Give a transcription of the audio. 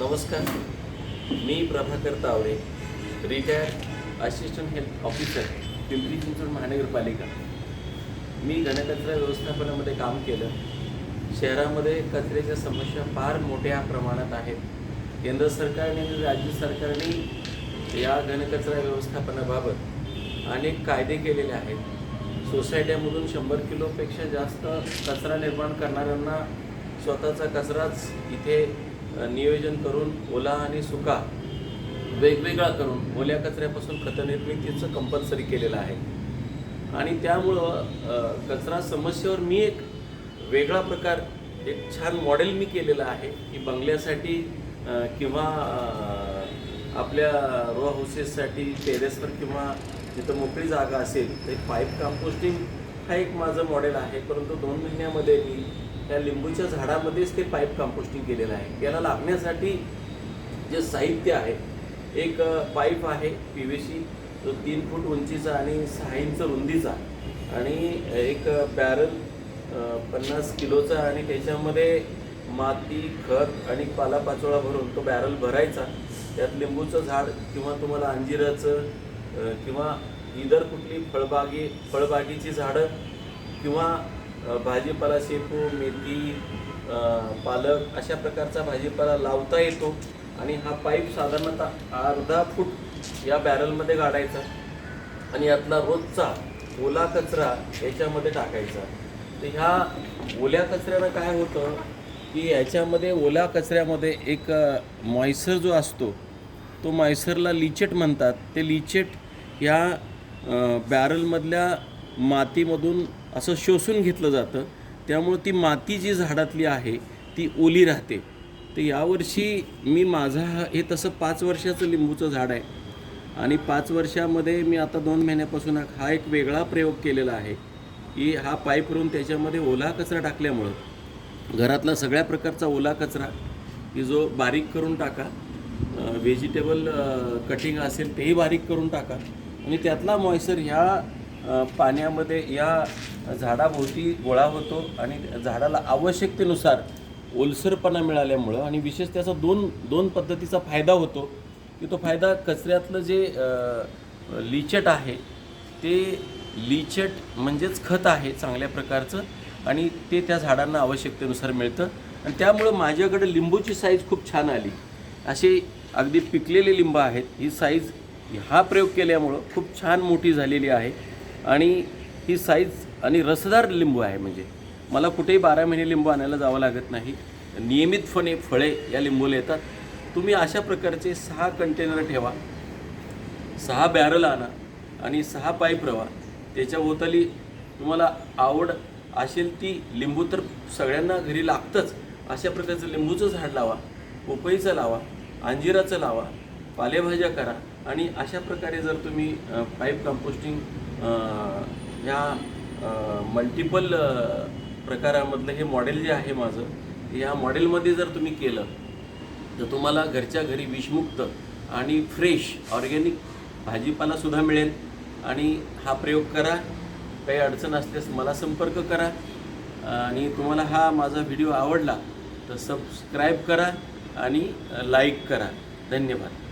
नमस्कार. मी Prabhakar Taware retired assistant health officer Pimpri Chinchwad महानगरपालिका. मी घनकचरा व्यवस्थापनामध्ये काम केलं. शहरामध्ये कचऱ्याच्या समस्या फार मोठ्या प्रमाणात आहेत. केंद्र सरकारने आणि राज्य सरकारने या घनकचरा व्यवस्थापनाबाबत अनेक कायदे केलेले आहेत. सोसायट्यामधून शंभर किलोपेक्षा जास्त कचरा निर्माण करणाऱ्यांना स्वतःचा कचराच इथे नियोजन करून ओला आणि सुका वेगवेगळा करून ओल्या कचऱ्यापासून खतनिर्मितीचं कंपल्सरी केलेलं आहे. आणि त्यामुळं कचरा समस्येवर मी एक वेगळा प्रकार एक छान मॉडेल मी केलेलं आहे की बंगल्यासाठी किंवा आपल्या रो हाऊसेससाठी टेरेसवर किंवा जिथं मोकळी जागा असेल तर पाईप कंपोस्टिंग हा एक माझं मॉडेल आहे. परंतु दोन महिन्यामध्ये मी त्या लिंबूच्या झाडामध्येच ते पाईप कंपोस्टिंग केलेलं आहे. याला लागण्यासाठी जे साहित्य आहे एक पाईप आहे पी व्ही सी जो तीन फूट उंचीचा आणि सहा इंच रुंदीचा आणि एक बॅरल पन्नास किलोचा आणि त्याच्यामध्ये माती खत आणि पालापाचोळा भरून तो बॅरल भरायचा. त्यात लिंबूचं झाड किंवा तुम्हाला अंजिराचं किंवा इतर कुठली फळबागी फळबागीची झाडं किंवा भाजीपाला शेपू मेथी पालक अशा प्रकारचा भाजीपाला लावता येतो आणि हा पाईप साधारणतः अर्धा फूट या बॅरलमध्ये गाडायचा आणि यातला रोजचा ओला कचरा याच्यामध्ये टाकायचा. तर ह्या ओल्या कचऱ्यानं काय होतं की याच्यामध्ये ओल्या कचऱ्यामध्ये एक मॉयसर जो असतो तो मॉयसरला लिचेट म्हणतात. ते लिचेट ह्या बॅरलमधल्या मातीमधून असं शोषून घेतलं जातं. त्यामुळं ती माती जी झाडातली आहे ती ओली राहते. तर यावर्षी मी माझा हे तसं पाच वर्षाचं लिंबूचं झाड आहे. आणि पाच वर्षामध्ये मी आता दोन महिन्यापासून हा- एक वेगळा प्रयोग केलेला आहे की हा पाईप करून त्याच्यामध्ये ओला कचरा टाकल्यामुळं घरातला सगळ्या प्रकारचा ओला कचरा की जो बारीक करून टाका व्हेजिटेबल कटिंग असेल तेही बारीक करून टाका. आणि त्यातला मॉइश्चर ह्या पाण्यामध्ये या झाडाभोवती गोळा होतो आणि झाडाला आवश्यकतेनुसार ओलसरपणा मिळाल्यामुळं आणि विशेष त्याचा दोन दोन पद्धतीचा फायदा होतो की तो फायदा कचऱ्यातलं जे लिचट आहे ते लिचट म्हणजेच खत आहे चांगल्या प्रकारचं आणि ते त्या झाडांना आवश्यकतेनुसार मिळतं. आणि त्यामुळं माझ्याकडे लिंबूची साईज खूप छान आली. असे अगदी पिकलेले लिंब आहेत. ही साईज हा प्रयोग केल्यामुळं खूप छान मोठी झालेली आहे. आणि ही साईज आणि रसदार लिंबू आहे म्हणजे. मला कुठेही बारा महिने लिंबू आणायला जावं लागत नाही. नियमितपणे फळे या लिंबूला येतात. तुम्ही अशा प्रकारचे सहा कंटेनर ठेवा. सहा बॅरल आणा आणि सहा पाईप रवा. त्याच्या भोवताली तुम्हाला आवड असेल ती लिंबू तर सगळ्यांना घरी लागतंच. अशा प्रकारचं लिंबूचं झाड लावा पपईचं लावा अंजिराचं लावा पालेभाज्या करा आणि अशा प्रकारे जर तुम्ही पाईप कंपोस्टिंग ह्या मल्टिपल प्रकारामधलं हे मॉडेल जे आहे माझं ते ह्या मॉडेलमध्ये जर तुम्ही केलं तर तुम्हाला घरच्या घरी विषमुक्त आणि फ्रेश ऑर्गॅनिक भाजीपालासुद्धा मिळेल. आणि हा प्रयोग करा. काही अडचण असल्यास मला संपर्क करा. आणि तुम्हाला हा माझा व्हिडिओ आवडला तर सबस्क्राईब करा आणि लाईक करा. धन्यवाद.